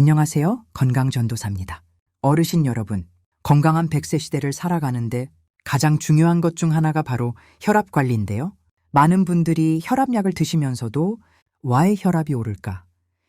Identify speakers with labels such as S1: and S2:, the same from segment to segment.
S1: 안녕하세요. 건강전도사입니다. 어르신 여러분, 건강한 100세 시대를 살아가는데 가장 중요한 것 중 하나가 바로 혈압 관리인데요. 많은 분들이 혈압약을 드시면서도 왜 혈압이 오를까?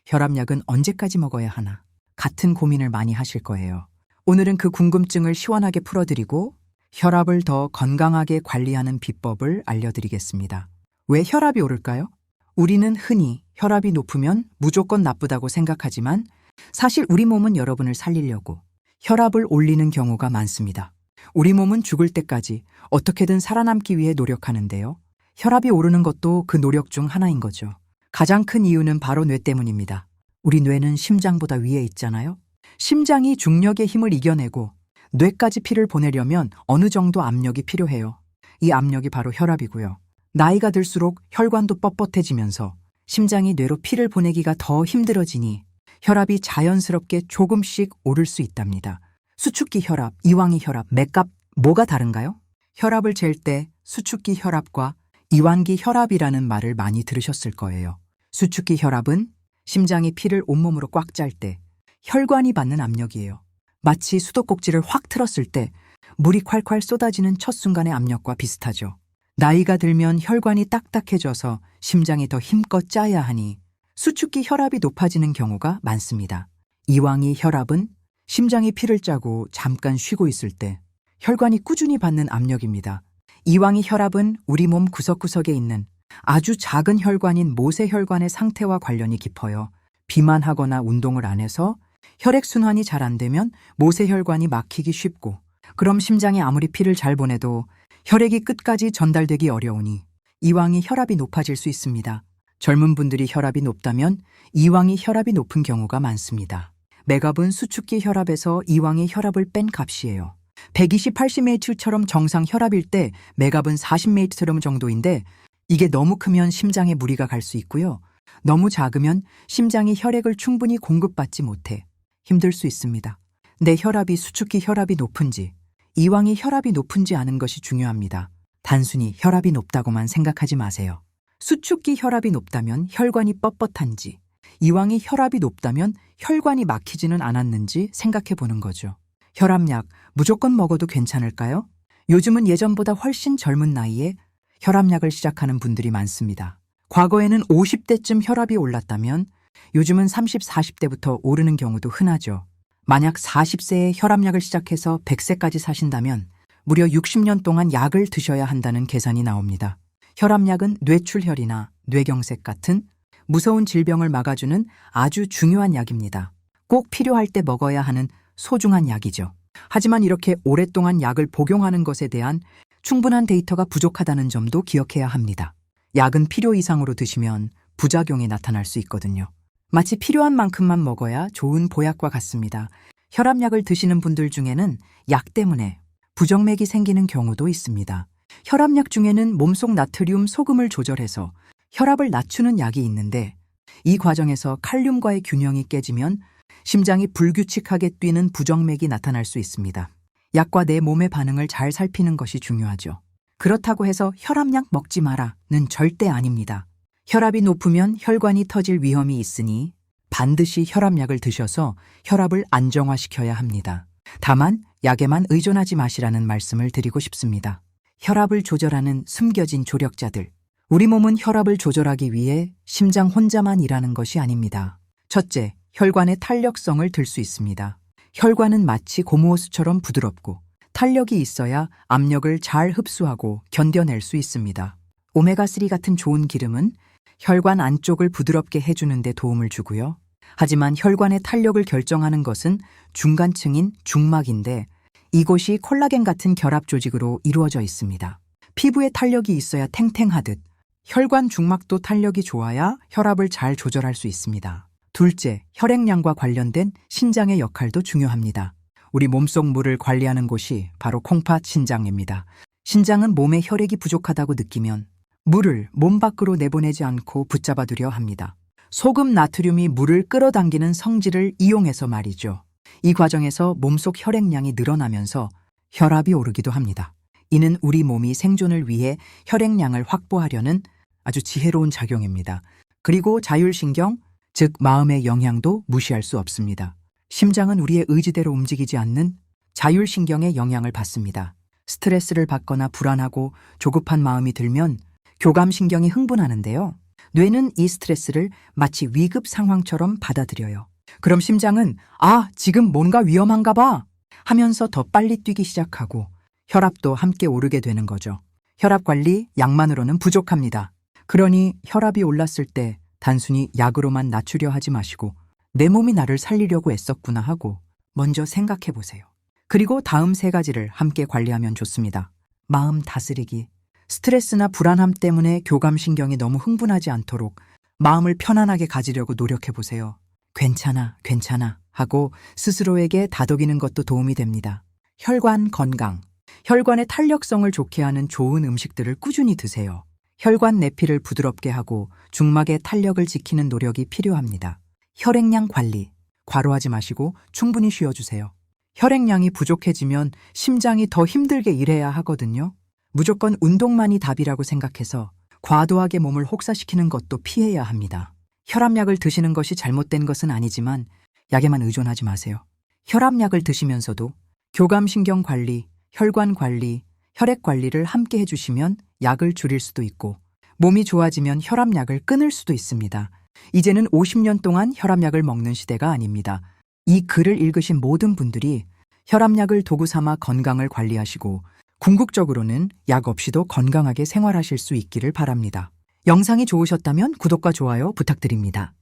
S1: 혈압약은 언제까지 먹어야 하나? 같은 고민을 많이 하실 거예요. 오늘은 그 궁금증을 시원하게 풀어드리고 혈압을 더 건강하게 관리하는 비법을 알려드리겠습니다. 왜 혈압이 오를까요? 우리는 흔히 혈압이 높으면 무조건 나쁘다고 생각하지만 사실 우리 몸은 여러분을 살리려고 혈압을 올리는 경우가 많습니다. 우리 몸은 죽을 때까지 어떻게든 살아남기 위해 노력하는데요. 혈압이 오르는 것도 그 노력 중 하나인 거죠. 가장 큰 이유는 바로 뇌 때문입니다. 우리 뇌는 심장보다 위에 있잖아요. 심장이 중력의 힘을 이겨내고 뇌까지 피를 보내려면 어느 정도 압력이 필요해요. 이 압력이 바로 혈압이고요. 나이가 들수록 혈관도 뻣뻣해지면서 심장이 뇌로 피를 보내기가 더 힘들어지니 혈압이 자연스럽게 조금씩 오를 수 있답니다. 수축기 혈압, 이완기 혈압, 맥값 뭐가 다른가요? 혈압을 잴 때 수축기 혈압과 이완기 혈압이라는 말을 많이 들으셨을 거예요. 수축기 혈압은 심장이 피를 온몸으로 꽉 짤 때 혈관이 받는 압력이에요. 마치 수도꼭지를 확 틀었을 때 물이 콸콸 쏟아지는 첫 순간의 압력과 비슷하죠. 나이가 들면 혈관이 딱딱해져서 심장이 더 힘껏 짜야 하니 수축기 혈압이 높아지는 경우가 많습니다. 이왕이 혈압은 심장이 피를 짜고 잠깐 쉬고 있을 때 혈관이 꾸준히 받는 압력입니다. 이왕이 혈압은 우리 몸 구석구석에 있는 아주 작은 혈관인 모세혈관의 상태와 관련이 깊어요. 비만하거나 운동을 안 해서 혈액순환이 잘 안 되면 모세혈관이 막히기 쉽고 그럼 심장에 아무리 피를 잘 보내도 혈액이 끝까지 전달되기 어려우니 이왕이 혈압이 높아질 수 있습니다. 젊은 분들이 혈압이 높다면 이왕이 혈압이 높은 경우가 많습니다. 맥압은 수축기 혈압에서 이왕이 혈압을 뺀 값이에요. 120, 80메이트처럼 정상 혈압일 때 맥압은 40메이트 정도인데 이게 너무 크면 심장에 무리가 갈 수 있고요. 너무 작으면 심장이 혈액을 충분히 공급받지 못해 힘들 수 있습니다. 내 혈압이 수축기 혈압이 높은지 이왕이 혈압이 높은지 아는 것이 중요합니다. 단순히 혈압이 높다고만 생각하지 마세요. 수축기 혈압이 높다면 혈관이 뻣뻣한지, 이왕이 혈압이 높다면 혈관이 막히지는 않았는지 생각해 보는 거죠. 혈압약 무조건 먹어도 괜찮을까요? 요즘은 예전보다 훨씬 젊은 나이에 혈압약을 시작하는 분들이 많습니다. 과거에는 50대쯤 혈압이 올랐다면 요즘은 30, 40대부터 오르는 경우도 흔하죠. 만약 40세에 혈압약을 시작해서 100세까지 사신다면 무려 60년 동안 약을 드셔야 한다는 계산이 나옵니다. 혈압약은 뇌출혈이나 뇌경색 같은 무서운 질병을 막아주는 아주 중요한 약입니다. 꼭 필요할 때 먹어야 하는 소중한 약이죠. 하지만 이렇게 오랫동안 약을 복용하는 것에 대한 충분한 데이터가 부족하다는 점도 기억해야 합니다. 약은 필요 이상으로 드시면 부작용이 나타날 수 있거든요. 마치 필요한 만큼만 먹어야 좋은 보약과 같습니다. 혈압약을 드시는 분들 중에는 약 때문에 부정맥이 생기는 경우도 있습니다. 혈압약 중에는 몸속 나트륨 소금을 조절해서 혈압을 낮추는 약이 있는데 이 과정에서 칼륨과의 균형이 깨지면 심장이 불규칙하게 뛰는 부정맥이 나타날 수 있습니다. 약과 내 몸의 반응을 잘 살피는 것이 중요하죠. 그렇다고 해서 혈압약 먹지 마라는 절대 아닙니다. 혈압이 높으면 혈관이 터질 위험이 있으니 반드시 혈압약을 드셔서 혈압을 안정화시켜야 합니다. 다만 약에만 의존하지 마시라는 말씀을 드리고 싶습니다. 혈압을 조절하는 숨겨진 조력자들. 우리 몸은 혈압을 조절하기 위해 심장 혼자만 일하는 것이 아닙니다. 첫째, 혈관의 탄력성을 들 수 있습니다. 혈관은 마치 고무호스처럼 부드럽고 탄력이 있어야 압력을 잘 흡수하고 견뎌낼 수 있습니다. 오메가3 같은 좋은 기름은 혈관 안쪽을 부드럽게 해주는 데 도움을 주고요. 하지만 혈관의 탄력을 결정하는 것은 중간층인 중막인데 이곳이 콜라겐 같은 결합 조직으로 이루어져 있습니다. 피부에 탄력이 있어야 탱탱하듯 혈관 중막도 탄력이 좋아야 혈압을 잘 조절할 수 있습니다. 둘째, 혈액량과 관련된 신장의 역할도 중요합니다. 우리 몸속 물을 관리하는 곳이 바로 콩팥 신장입니다. 신장은 몸에 혈액이 부족하다고 느끼면 물을 몸 밖으로 내보내지 않고 붙잡아두려 합니다. 소금 나트륨이 물을 끌어당기는 성질을 이용해서 말이죠. 이 과정에서 몸속 혈액량이 늘어나면서 혈압이 오르기도 합니다. 이는 우리 몸이 생존을 위해 혈액량을 확보하려는 아주 지혜로운 작용입니다. 그리고 자율신경, 즉 마음의 영향도 무시할 수 없습니다. 심장은 우리의 의지대로 움직이지 않는 자율신경의 영향을 받습니다. 스트레스를 받거나 불안하고 조급한 마음이 들면 교감신경이 흥분하는데요. 뇌는 이 스트레스를 마치 위급 상황처럼 받아들여요. 그럼 심장은 아, 지금 뭔가 위험한가 봐 하면서 더 빨리 뛰기 시작하고 혈압도 함께 오르게 되는 거죠. 혈압 관리 약만으로는 부족합니다. 그러니 혈압이 올랐을 때 단순히 약으로만 낮추려 하지 마시고 내 몸이 나를 살리려고 애썼구나 하고 먼저 생각해 보세요. 그리고 다음 세 가지를 함께 관리하면 좋습니다. 마음 다스리기. 스트레스나 불안함 때문에 교감신경이 너무 흥분하지 않도록 마음을 편안하게 가지려고 노력해 보세요. 괜찮아, 괜찮아 하고 스스로에게 다독이는 것도 도움이 됩니다. 혈관 건강. 혈관의 탄력성을 좋게 하는 좋은 음식들을 꾸준히 드세요. 혈관 내피를 부드럽게 하고 중막의 탄력을 지키는 노력이 필요합니다. 혈액량 관리. 과로하지 마시고 충분히 쉬어주세요. 혈액량이 부족해지면 심장이 더 힘들게 일해야 하거든요. 무조건 운동만이 답이라고 생각해서 과도하게 몸을 혹사시키는 것도 피해야 합니다. 혈압약을 드시는 것이 잘못된 것은 아니지만 약에만 의존하지 마세요. 혈압약을 드시면서도 교감신경 관리, 혈관 관리, 혈액 관리를 함께 해주시면 약을 줄일 수도 있고 몸이 좋아지면 혈압약을 끊을 수도 있습니다. 이제는 50년 동안 혈압약을 먹는 시대가 아닙니다. 이 글을 읽으신 모든 분들이 혈압약을 도구 삼아 건강을 관리하시고 궁극적으로는 약 없이도 건강하게 생활하실 수 있기를 바랍니다. 영상이 좋으셨다면 구독과 좋아요 부탁드립니다.